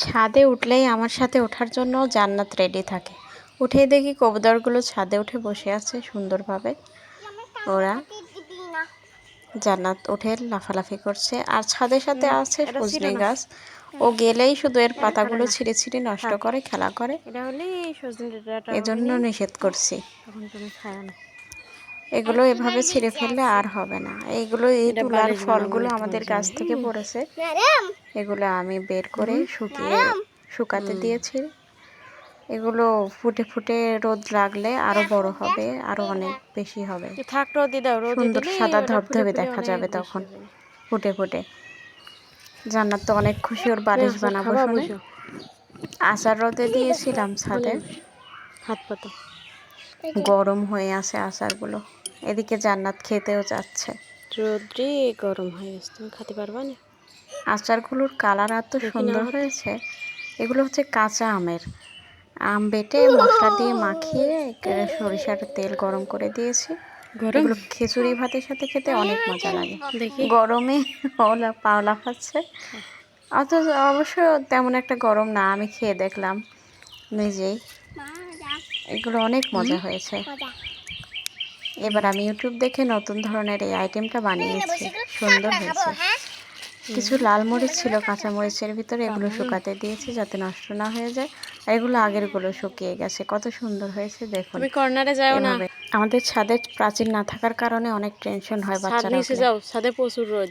ছাদে উঠলেই আমার সাথে ওঠার জন্য জান্নাত রেডি থাকে। উঠেই দেখি কবুতরগুলো ছাদে উঠে বসে আছে সুন্দরভাবে। ওরা জান্নাত উঠে লাফালাফি করছে। আর ছাদের সাথে আছে সজনে গাছ। ও গেলেই শুধু এর পাতাগুলো ছিঁড়ে ছিঁড়ে নষ্ট করে খেলা করে। এজন্য নিষেধ করছি। এগুলো এভাবে ছিঁড়ে ফেললে আর হবে না। এইগুলো এই তুলার ফলগুলো আমাদের গাছ থেকে পড়েছে। এগুলো আমি বের করে শুকিয়ে শুকাতে দিয়েছি। এগুলো ফুটে ফুটে রোদ লাগলে আরও বড় হবে আরও অনেক বেশি হবে। থাক রোদে সুন্দর সাদা ধবধবে দেখা যাবে তখন ফুটে ফুটে। জান্নাত তো অনেক খুশি ওর বালিশ বানাবো শুনে। আচার রোদে দিয়েছিলাম ছাদে। হাত পাতো। গরম হয়ে আছে আচারগুলো। এদিকে জান্নাত খেতেও যাচ্ছে। রোদ্রে গরম হয়ে গেছে তুমি খেতে পারবা না? আচারগুলোর কালার এত সুন্দর হয়েছে এগুলো হচ্ছে কাঁচা আমের। আম বেটে মশলা দিয়ে মাখিয়ে সরিষার তেল গরম করে দিয়েছি। এগুলো খিচুড়ি ভাতের সাথে খেতে অনেক মজা লাগে। দেখি। গরমে ওলা পাও লাফাচ্ছে অত অবশ্য তেমন একটা গরম না আমি খেয়ে দেখলাম নিজেই। এগুলো অনেক মজা হয়েছে। এবার আমি ইউটিউব দেখে নতুন ধরনের এই আইটেমটা বানিয়েছি। সুন্দর হয়েছে। কিছু লাল মরিচ ছিল কাঁচা মরিচের ভিতরে এগুলো শুকাতে দিয়েছি যাতে নষ্ট না হয়ে যায়। আর এগুলো আগেরগুলো শুকিয়ে গেছে। কত সুন্দর হয়েছে দেখুন। তুমি কর্নারে যাও না। আমাদের ছাদে প্রাচীর না থাকার কারণে অনেক টেনশন হয় বাচ্চারা নিচে যাও। ছাদে প্রচুর রোদ।